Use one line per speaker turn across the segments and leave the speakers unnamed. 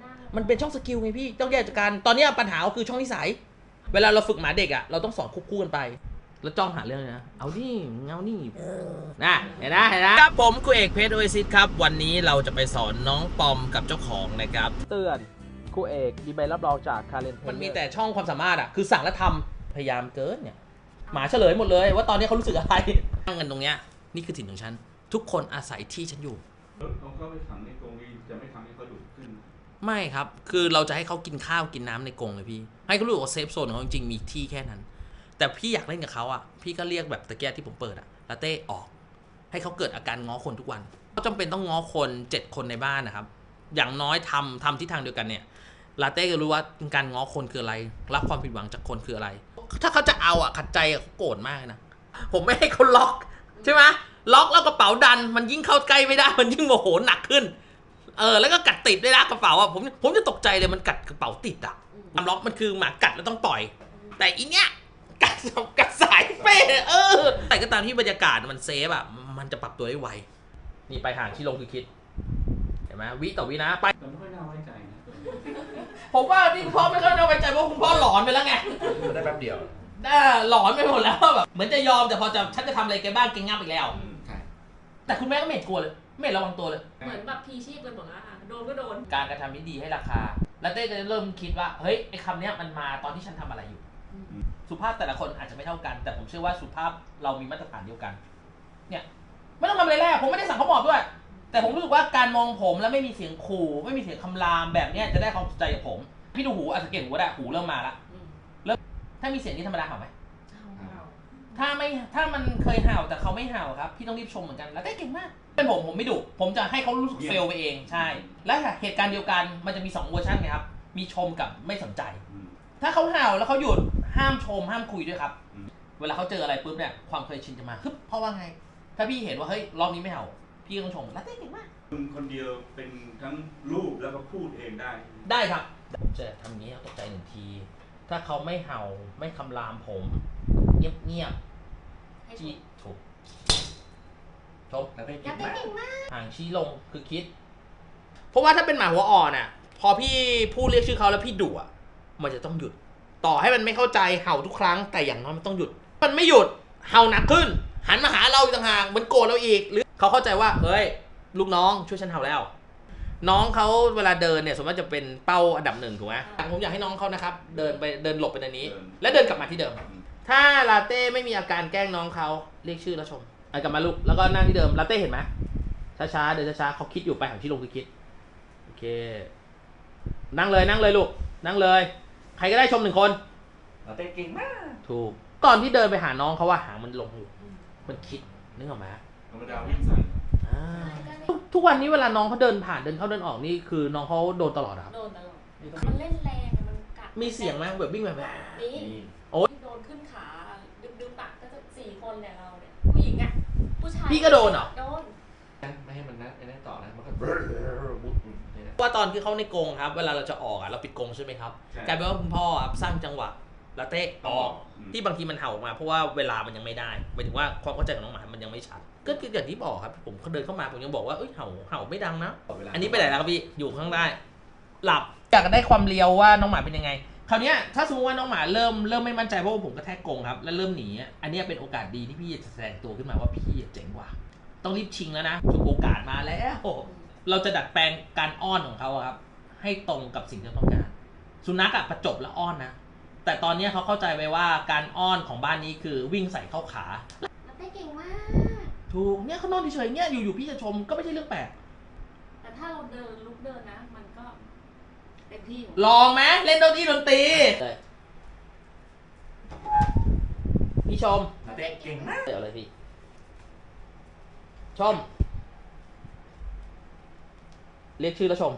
หน้า
มันเป็นช่องสกิลไงพี่ต้องแยกจากกันตอนเนี้ยปัญหาก็คือช่องนิสัย เวลาเราฝึกหมาเด็กอะเราต้องสอนควบคู่กันไป แล้วจ้องหาเรื่องเลยนะ เอาดิเอานี่นะเห็นนะเห็นนะครับผมครูเอกเพชรโอเอซิสครับ วันนี้เราจะไปสอนน้องปอมกับเจ้าของนะครับ
เตือนครูเอกมีใบรับรองจากคาเรนเท
มันมีแต่ช่องความสามารถอะคือสั่งแล้วทำพยายามเกินเนี่ยหมาเฉลยหมดเลย ว่าตอนนี้เขารู้สึกอะไรตั้งกันตรงเนี้ยนี่คือถิ่นของฉัน ทุกคนอาศัยที่ฉันอยู่
แล้วเอาเข้าไปขังในกรงนี้จะไม่ทำให้เขาดุขึ้น
ไม่ครับ คือเราจะให้เขากินข้าวกินน้ำในกรงเลยพี่ ให้เขารู้ว่าเซฟโซนของเขาจริงๆมีที่แค่นั้น แต่พี่อยากเล่นกับเขาอะ พี่ก็เรียกแบบตะแกรงที่ผมเปิดอะลาเต้ออก ให้เขาเกิดอาการง้อคนทุกวันเขาจำเป็นต้องง้อคนเจ็ดคนในบ้านนะครับ อย่างน้อยทำทำที่ทางเดียวกันเนี่ย ลาเต้ก็รู้ว่าการง้อคนคืออะไร รับความผิดหวังจากคนคืออะไร ถ้าเขาจะเอาอะขัดใจอะเขาโกรธมากนะ ผมไม่ให้เขาล็อกใช่ไหมล็อกแล้วกระเป๋าดัน มันยิ่งเข้าใกล้ไม่ได้ มันยิ่งโมโหหนักขึ้น เออแล้วก็กัดติดด้วยนะกระเป๋าอะผมผมจะตกใจเลยมันกัดกระเป๋าติดอะทำล็อกมันคือหมากัดแล้วต้องปล่อย แต่อีเนี้ยกัดกัดสายเป้เออ แต่ก็ตามที่บรรยากาศมันเซฟอะมันจะปรับตัวได้ไวนี่ไปห่างที่ลงคือคิดเห็นไหมวิต่อวินะไป
แต่ไม่ค่อยน่าไว้ใจนะ
ผมว่าที่คุณพ่อไม่ค่อยน่าไว้ใจเพราะคุณพ่อหลอนไปแล้วไง
ได้แป๊บเดียว
ได้หลอนไปหมดแล้วแบบเหมือนจะยอมแต่พอจะฉันจะทำอะไรแกบ้างแกงับอีกแล้ว
ใช่
แต่คุณแม่ก็ไม่เห็นกลัวเลย ไม่เห็นระวังตัวเลย
เหมือนแบบพีชีพกันหมดแล้วอะโดนก็โดน
การกระทำที่ดีให้ราคา แล้วเต้ก็จะเริ่มคิดว่า เฮ้ยไอ้คำเนี้ยมันมาตอนที่ฉันทำอะไรอยู่ สุภาพแต่ละคนอาจจะไม่เท่ากัน แต่ผมเชื่อว่าสุภาพเรามีมาตรฐานเดียวกัน เนี่ยไม่ต้องทำอะไรแรกผมไม่ได้สั่งเขาหมอบด้วย แต่ผมรู้สึกว่าการมองผมแล้วไม่มีเสียงขู่ไม่มีเสียงคำรามแบบเนี้ยจะได้ความสนใจกับผม พี่ดูหูอาจจะเก่งหูก็ได้หูเริ่มมาละถ้ามีเสียงนี้ธรรมดาเห่าไหม ถ้าไม่ถ้ามันเคยเห่าแต่เขาไม่เห่าครับ พี่ต้องรีบชมเหมือนกันแล้วได้เก่งมากเป็นผมผมไม่ดุผมจะให้เขารู้สึกเฟลไปเองใช่ และเหตุการณ์เดียวกันมันจะมี2เวอร์ชันไงครับมีชมกับไม่สนใจ
อืม
ถ้าเขาเห่าแล้วเขาหยุดห้ามชมห้ามคุยด้วยครับ
อืม
เวลาเขาเจออะไรปุ๊บเนี่ยความเคยชินจะมาฮึบเพราะว่าไง ถ้าพี่เห็นว่าเฮ้ยรอบนี้ไม่เห่า พี่ก็ต้องชมแล้วเต้เก่งมาก
คุณคนเดียวเป็นทั้งรูปแล้วก็พูดเองได้
ได้ครับ ผมจะทำอย่างนี้ให้เขาตกใจหนึ่งที ถ้าเขาไม่เห่าไม่คำรามผม เงียบเงียบ
ให้
ๆ
ช
จี้
ม
ถูกชม
แล้วได้
ยั
เก่
ด
ง
ได้
มาก
เก่งมาก
ห่างชี้ลงคือคิด เพราะว่าถ้าเป็นหมาหัวอ่อนอะ พอพี่พูดเรียกชื่อเขาแล้วพี่ดุอะ มันจะต้องหยุด ต่อให้มันไม่เข้าใจเห่าทุกครั้ง แต่อย่างน้อยมันต้องหยุด มันไม่หยุดเห่าหนักขึ้น หันมาหาเราอีกต่างหากมันโกรธเราอีก หรือเขาเข้าใจว่าเฮ้ยลูกน้องช่วยฉันเห่าแล้ว น้องเขาเวลาเดินเนี่ยสมมติจะเป็นเป้าอันดับหนึ่งถูกไหมผมอยากให้น้องเขานะครับ เดินไปเดินหลบไปในนี้ แล้วเดินกลับมาที่เดิม ถ้าลาเต้ไม่มีอาการแกล้งน้องเขาเรียกชื่อแล้วชมไอ้กลับมาลูกแล้วก็นั่งที่เดิมลาเต้เห็นไหมช้าๆเดินช้าๆเขาคิดอยู่ไปหางที่ลงคือคิดโอเค นั่งเลยนั่งเลยลูก นั่งเลย ใครก็ได้ชมหนึ่งคน
แล้วได้เก่งมาก
ถูกตอนที่เดินไปหาน้องเขาว่าหางมันลงอยู่มันคิดนึกออกไหม
ธรรมดาวิ่งสั่น
อ่าทุกวันนี้เวลาน้องเขาเดินผ่านเดินเข้าเดินออกนี่คือน้องเขาโดนตลอดอะครับ
โดนตลอดมันเล่นแรงอะมันกัด
มีเสียงไหมแบบวิ่งแบบ
นี่
นี่
โอ๊ย
โดนขึ้นขาดึงดึงปากก็จะสี่คนเนี่ยเราเนี่ยผู้หญิงอะผู้ชาย
พี่ก็โดนเหรอ
โดน
ไม่ให้มันนะไอ้นั่นต่อนะมันก็บุ๊บบุ๊บเนี่ยนะ
ว่าตอนที่เขาในกรงครับ เวลาเราจะออกอะเราปิดกรงใช่ไหมครับ
ใช่
กลายเป็นว่าคุณพ่อครับสร้างจังหวะลาเต้ออก
อืม
ที่บางทีมันเห่าออกมาเพราะว่าเวลามันยังไม่ได้หมายถึงว่าความเข้าใจของน้องหมามันยังไม่ชัด ก็คืออย่างที่บอกครับ ผมเขาเดินเข้ามาผมยังบอกว่าเอ้ยเห่าเห่าไม่ดังนะ
เวลา
อันนี้ไปไหนแล้วครับพี่อยู่ข้างใต้หลับอยากได้ความเลียวว่าน้องหมาเป็นยังไง คราวเนี้ยถ้าสมมติว่าน้องหมาเริ่มเริ่มไม่มั่นใจเพราะว่าผมกระแทกกรงครับ แล้วเริ่มหนีอะอันเนี้ยเป็นโอกาสดีที่พี่จะแสดงตัวขึ้นมาว่าพี่เจ๋งกว่า ต้องรีบชิงแล้วนะถูกโอกาสมาแล้วเราจะดัดแปลงการอ้อนของเขาอะครับ ให้ตรงกับสิ่งที่เราต้องการ สุนัขอะประจบแล้วอ้อนนะแต่ตอนเนี้ยเขาเข้าใจไปว่าการอ้อนของบ้านนี้คือวิ่งใส่เข้าขา
แล้วได้เก่งมาก
ถูกเนี่ยเขานอนเฉยๆเนี่ยอยู่ๆพี่จะชมก็ไม่ใช่เรื่องแปลก
แต่ถ้าเราเดินลุกเดินนะ มันก็ เต็มที่ของ
ลองไหมเล่นดนตรีดนตรีพี่ชม
แล้วได้เก่งมาก
เดี๋ยวเลยพี่ ชม เรียกชื่อแล้วชม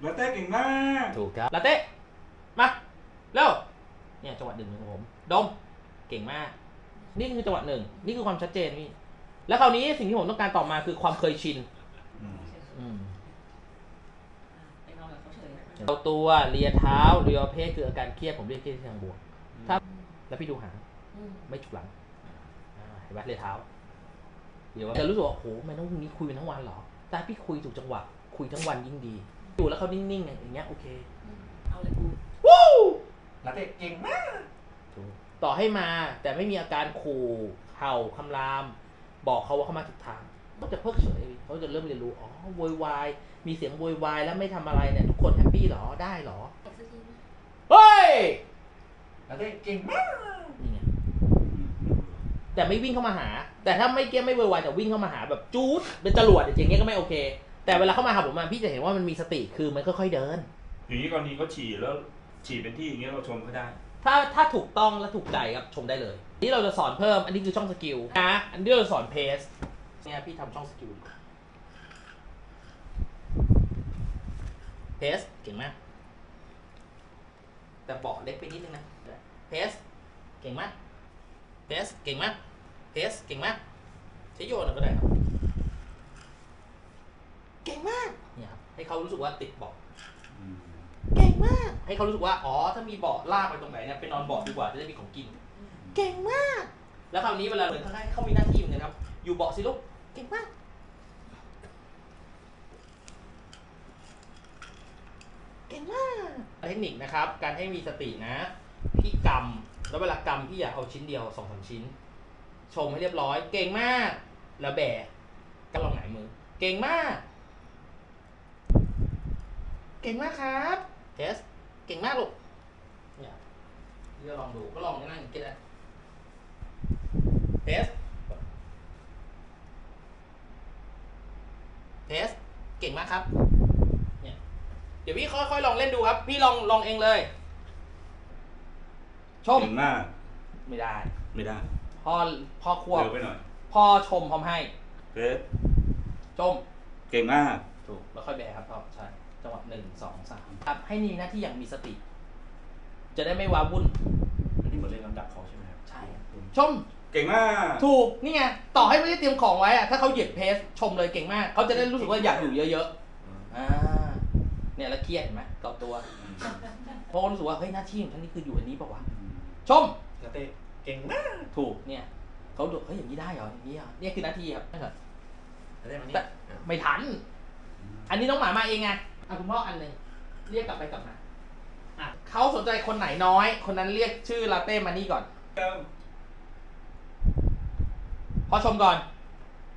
แล้วได้เก่งมาก
ถูกครับลาเต้ มา เร็ว เนี่ยจังหวะหนึ่งของผม ดม เก่งมาก นี่คือจังหวะหนึ่ง นี่คือความชัดเจนพี่ แล้วคราวนี้สิ่งที่ผมต้องการต่อมาคือความเคยชิน
อืม
อืม
ไปนอนกับเขาเฉย
เอาตัวเลียเท้าเลียเพศคืออาการเครียดผมเรียกเครียดที่ทางบวกถ้าแล้วพี่ดูหาง
อืม
ไม่จุกหลังอ่าเห็นไหมเลียเท้า เดี๋ยวจะรู้สึกว่าโอ้โหมันต้องนี้คุยเป็นทั้งวันเหรอ แต่พี่คุยถูกจังหวะคุยทั้งวันยิ่งดีอยู่แล้วเขานิ่งๆอย่างเงี้ยโอเค
อืมเอาเลยกู
วู้
ลาเต้เก่งมาก
ต่อให้มาแต่ไม่มีอาการขู่เห่าคำราม บอกเขาว่าเขามาถูกทางก็จะเพิกเฉยเขาจะเริ่มเรียนรู้อ๋อโวยวายมีเสียงโวยวายแล้วไม่ทำอะไรเนี่ยทุกคนแฮปปี้เหรอได้เหรอเฮ้ย
ลาเต้เก่ง
นี่ไงแต่ไม่วิ่งเข้ามาหา แต่ถ้าไม่เกี้ยไม่โวยวายแต่วิ่งเข้ามาหาแบบจู๊ดเป็นจรวดอย่างเงี้ยก็ไม่โอเค แต่เวลาเข้ามาหาผมอะพี่จะเห็นว่ามันมีสติคือมันค่อยๆเดิน
อย่างนี้กรณีเขาฉี่แล้วฉี่เป็นที่อย่างเงี้ยเราชมเขาได้
ถ้าถ้าถูกต้องและถูกใจครับชมได้เลย นี่เราจะสอนเพิ่มอันนี้คือช่องสกิลนะอันนี้เราจะสอนเพสเนี่ยพี่ทำช่องสกิลเพสเก่งมาก แต่เบาะเล็กไปนิดนึงนะเพสเก่งมากเพสเก่งมากเพสเก่งมากใช้โยนก็ได้ครับ เก่งมากเนี่ยครับให้เขารู้สึกว่าติดเบาะเก่ง มาก ให้เขารู้สึกว่า อ๋อ ถ้ามีเบาะลากไปตรงไหนเนี่ยไปนอนเบาะดีกว่าจะได้มีของกิน เก่งมาก แล้วคราวนี้เวลาเหมือนเขาให้เขามีหน้าที่เหมือนกันครับ อยู่เบาะสิลูก เก่งมาก เก่งมาก เทคนิคนะครับ การให้มีสตินะ พี่กำแล้วเวลากำพี่อย่าเอาชิ้นเดียวสองสามชิ้น ชมให้เรียบร้อย เก่งมาก แล้วแบกก็ลองหงายมือ เก่งมาก เก่งมากครับ เทส เก่งมากลูก เนี่ยเดี๋ยวลองดู ก็ลองนั่งอย่างนี้ก็ได้เทส เทส เก่งมากครับ เนี่ย เดี๋ยวพี่ค่อยๆลองเล่นดูครับ พี่ลองลองเองเลย ชม
เก่งมาก
ไม่ได้
ไม่ได้
พ่อพ่อควบ
เร็วไปหน่อย
พ่อชมพร้อมให้
เพชร
ชม
เก่งมาก
ถูก แล้วค่อยแบะครับพ่อใช่ จังหวะหนึ่งสองสามครับให้มีหน้าที่อย่างมีสติ จะได้ไม่ว้าวุ่น
อันนี้เหมือนเล่นลำดับเขาใช่ไหมครับ
ใช่ชม
เก่งมาก
ถูกนี่ไงต่อให้ไม่ได้เตรียมของไว้อะถ้าเขาเหยียดเพสชมเลยเก่งมากเขาจะได้รู้สึกว่าอยากอยู่เยอะๆอ่าเนี่ยแล้วเครียดเห็นไหมกอบตัวเพราะเขารู้สึกว่าเฮ้ยหน้าที่ของฉันนี่คืออยู่อันนี้ปะวะชม
ลาเต้เก่งมาก
ถูกเนี่ยเขาดูเฮ้ยอย่างนี้ได้เหรออย่างนี้เหรอเนี่ยคือหน้าที่ครับนั่นเหรอ
ลาเต้มานี่
แต่ไม่ทัน อันนี้น้องหมามาเองไง อะคุณพ่ออันหนึ่งเรียกกลับไปกลับมาอะเขาสนใจคนไหนน้อย คนนั้นเรียกชื่อลาเต้มานี่ก่อนพอชมก่อน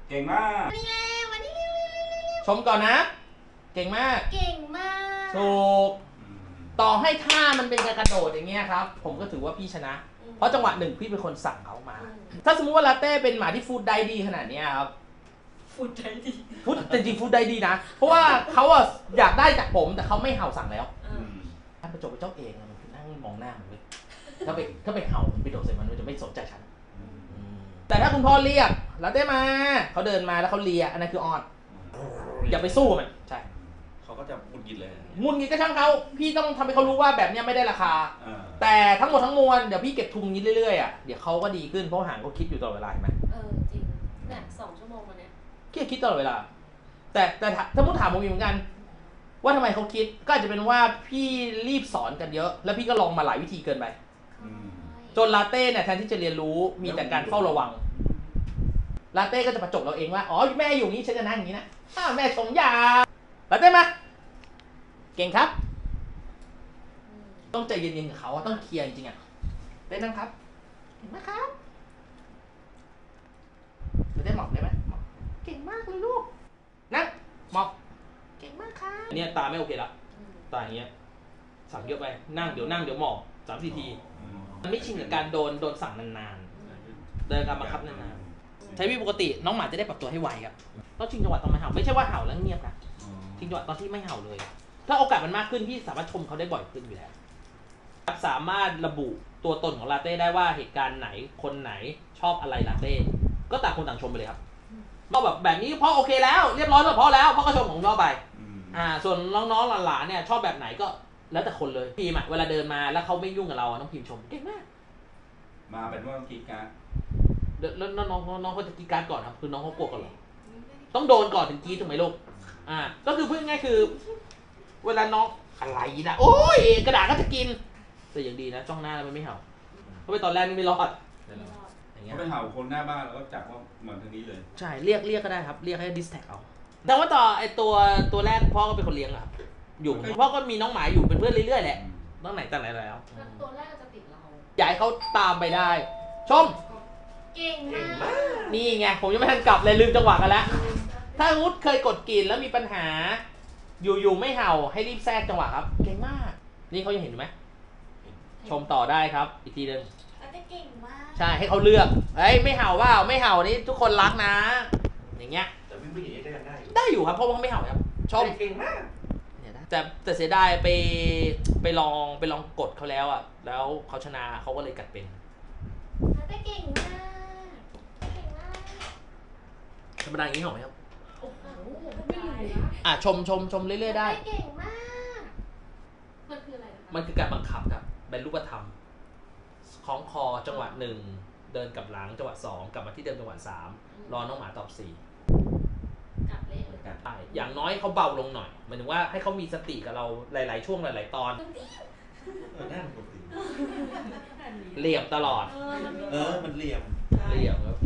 เก่งมาก
นี่แล้ววันนี้เร็ว
ชมก่อนนะ เก่งมาก
เก่งมาก
ถูก ต่อให้ท่ามันเป็นการกระโดดอย่างเงี้ยครับ ผมก็ถือว่าพี่ชนะ
อืม
เพราะจังหวะหนึ่งพี่เป็นคนสั่งเขามา
อืม
ถ้าสมมุติว่าลาเต้เป็นหมาที่ฟูดได้ดีขนาดเนี้ยครับ
พูดใจดี
ฟูดแต่จริงๆฟูดได้ดีนะ เพราะว่าเขาอะอยากได้จากผมแต่เขาไม่เห่าสั่งแล้ว
เออ
ถ้าประจบไปเจ้าเองอะมันคือนั่งมองหน้ามันเลยถ้าไปถ้าไปเห่ามันไปโดดใส่มันมันจะไม่สนใจฉันแต่ถ้าคุณพ่อเรียกลาเต้มาเขาเดินมาแล้วเขาเลียอันนั้นคือออนอย่าไปสู้มันใช่
เขาก็จะหงุดหงิดเลย
งุนงี้ก็ช่างเขาพี่ต้องทำให้เขารู้ว่าแบบเนี้ยไม่ได้ราคา
อ่า
แต่ทั้งหมดทั้งมวลเดี๋ยวพี่เก็บทุนนี้เรื่อยๆอะเดี๋ยวเขาก็ดีขึ้นเพราะหางเขาคิดอยู่ตลอดเวลาเห็นไหม
เออจริงเนี่ยสองชั่วโมงมาเนี่ย
คิดคิดตลอดเวลา แต่แต่ถ้าถ้าพูดถามผมอีกเหมือนกัน ว่าทำไมเขาคิดก็อาจจะเป็นว่าพี่รีบสอนกันเยอะ แล้วพี่ก็ลองมาหลายวิธีเกินไป
อืม
จนลาเต้เนี่ยแทนที่จะเรียนรู้มีแต่การเฝ้าระวังลาเต้ก็จะประจบเราเองว่าอ๋อแม่อยู่นี้ฉันจะนั่งอย่างนี้นะอ้าวแม่ชงยาลาเต้มาเก่งครับ
อืม
ต้องใจเย็นๆกับเขาอะต้องเคลียร์จริงๆอะเต้นั่งครับเห็นไหมครับลาเต้หมอบได้ไหมหมอบเก่งมากเลยลูก นั่งหมอบเก่งมากครับอันเนี้ยตาไม่โอเคละ
อืม
ตาอย่างเงี้ย สั่งเยอะไป นั่งเดี๋ยวนั่งเดี๋ยวหมอบสามสี่ที
อืม
มันไม่ชินกับการโดนโดนสั่งนานๆเดินการบังคับนานๆ ใช้วิธีปกติน้องหมาจะได้ปรับตัวให้ไวครับต้องชิงจังหวะตอนมันเห่าไม่ใช่ว่าเห่าแล้วเงียบนะชิงจังหวะตอนที่ไม่เห่าเลย ถ้าโอกาสมันมากขึ้นพี่สามารถชมเขาได้บ่อยขึ้นอยู่แล้วครับสามารถระบุตัวตนของลาเต้ได้ว่าเหตุการณ์ไหนคนไหนชอบอะไรลาเต้ก็ต่างคนต่างชมไปเลยครับ ก็แบบแบบนี้พ่อโอเคแล้วเรียบร้อยแล้วพอแล้วพ่อก็ชมของพ่อไป
อืม
อ่า ส่วนน้องๆหลานๆเนี่ยชอบแบบไหนก็แล้วแต่คนเลยพิมพ์อะเวลาเดินมาแล้วเขาไม่ยุ่งกับเราอะน้องพิมพ์ชมเก่งมาก
มาเป็นว่ากีการ
เดี๋ยวแล้วน้องน้องน้องเขาจะกรีดกรารก่อนครับ คือน้องเขากลัวกันเหรอต้องโดนก่อนถึงกรีดถูกไหมลูกอ่า ก็คือพูดง่ายๆคือ เวลาน้องอะไรนะโอ้ยกระดาษก็จะกินแต่อย่างดีนะจ้องหน้าแล้วมันไม่เห่าเพราะไปตอนแรกนี่ไม่รอด
ไม่รอด
อย่างเงี้ยเงี้
เขา
ย
ไปเห่าคนหน้าบ้านแล้วก็จับว่าเหมือนทางนี้เลย
ใช่ เรียกเรียกก็ได้ครับ เรียกให้ดิสแท็กเอา แต่ว่าต่อไอตัวตัวแรกพ่อก็เป็นคนเลี้ยงอะครับอยู่พ่อก็มีน้องหมาอยู่เป็นเพื่อนเรื่อยๆแหละตั้งไหนแต่ไหนแล้ว
แล้วตัวแรกจะติดเรา
อยากให้เขาตามไปได้ ชม
เก่งมาก
นี่ไงผมยังไม่ทันกลับเลยลืมจังหวะกันแล้ว ถ้าวุฒเคยกดกรีนแล้วมีปัญหา อยู่ๆไม่เห่าให้รีบแทรกจังหวะครับ เก่งมาก นี่เขายังเห็นอยู่ไหมชมต่อได้ครับ อีกทีหนึง
แล้วจะเก่งมาก
ใช่ให้เขาเลือกเอ้ยไม่เห่าว่าไม่เห่านี่ทุกคนรักนะ อย่างเงี้ย
แต่วิ่งผู้หญิงก็ยังได้อยู่
ได้อยู่ครับเพราะว่าเขาไม่เห่าครับชม
เก่งมาก
เนี่ยนะแต่แต่เสียดายไปไปลองไปลองกดเขาแล้วอะ แล้วเขาชนะเขาก็เลยกัดเป็น
แล้วจะเก่งมากเก่งมาก
ธรรมดาอย่างนี้เห่าไหมครับ
โอ้โหไม่รู้นะ
อะชมชมชมเรื่อยๆได้
เก่งมาก มันคืออะไรนะคะ
มันคือการบังคับครับเป็นรูปธรรมค ล้องคอจังหวะหนึ่งเดินกลับหลังจังหวะสองกลับมาที่เดิมจังหวะสามรอน้องหมาตอบสี่
กัดเละเลย
ใช่อย่างน้อยเขาเบาลงหน่อยหมายถึงว่าให้เขามีสติกับเราหลาย ๆ ช่วงหลาย ๆ ตอน
เออหน้ามันปกติ
เหลี่ยมตลอด
เออมันมี
เออมันเหลี่ยม
เหลี่ยมครับ